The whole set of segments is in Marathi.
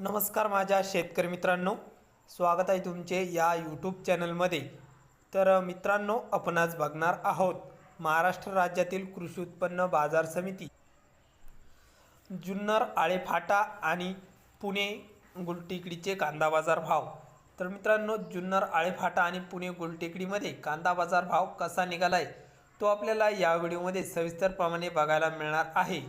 नमस्कार माझ्या शेतकरी मित्रांनो. स्वागत आहे तुमचे या यूट्यूब चॅनलमध्ये तर मित्रांनो आपण आज बघणार आहोत महाराष्ट्र राज्यातील कृषी उत्पन्न बाजार समिती. जुन्नर आळेफाटा आणि पुणे गुलटेकडीचे कांदा बाजार भाव. तर मित्रांनो जुन्नर आळेफाटा आणि पुणे गुलटेकडीमध्ये कांदा बाजार भाव कसा निघाला आहे तो आपल्याला या व्हिडिओमध्ये सविस्तरप्रमाणे बघायला मिळणार आहे.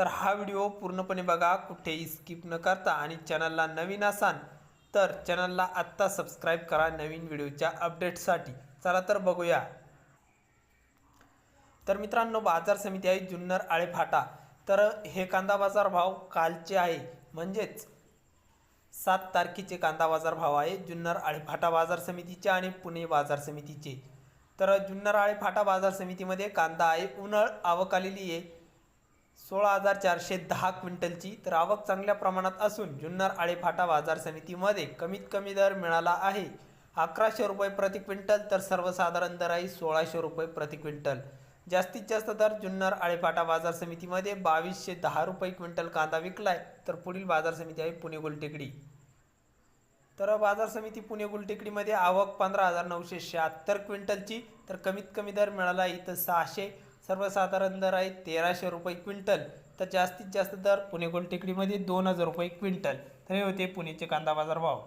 तर हा व्हिडिओ पूर्णपणे बघा कुठेही स्किप न करता. आणि चॅनलला नवीन असाल तर चॅनलला आत्ता सबस्क्राईब करा नवीन व्हिडिओच्या अपडेटसाठी चला तर बघूया. तर मित्रांनो बाजार समिती आहे जुन्नर आळेफाटा तर हे कांदा बाजार भाव कालचे आहे. म्हणजेच सात तारखेचे कांदा बाजार भाव आहे जुन्नर आळेफाटा बाजार समितीचे आणि पुणे बाजार समितीचे. तर जुन्नर आळेफाटा बाजार समितीमध्ये कांदा आहे उन्हाळ आवक आलेली आहे. सोळा हजार चारशे दहा क्विंटलची तर आवक चांगल्या प्रमाणात असून जुन्नर आळेफाटा बाजार समितीमध्ये कमीत कमी दर मिळाला आहे. अकराशे रुपये प्रति क्विंटल तर सर्वसाधारण दर आहे सोळाशे रुपये प्रति क्विंटल. जास्तीत जास्त दर जुन्नर आळेफाटा बाजार समितीमध्ये बावीसशे दहा रुपये क्विंटल कांदा विकलाय तर पुढील बाजार समिती आहे पुणे गुलटेकडी. तर बाजार समिती पुणे गुलटेकडीमध्ये आवक पंधरा हजार नऊशे शहात्तर क्विंटलची तर कमीत कमी दर मिळाला इथं सहाशे सर्वसाधारण दर आहे तेराशे रुपये क्विंटल तर जास्तीत जास्त दर पुणे गोलटेकडीमध्ये दोन हजार रुपये क्विंटल. तर हे होते पुणेचे कांदा बाजार भाव.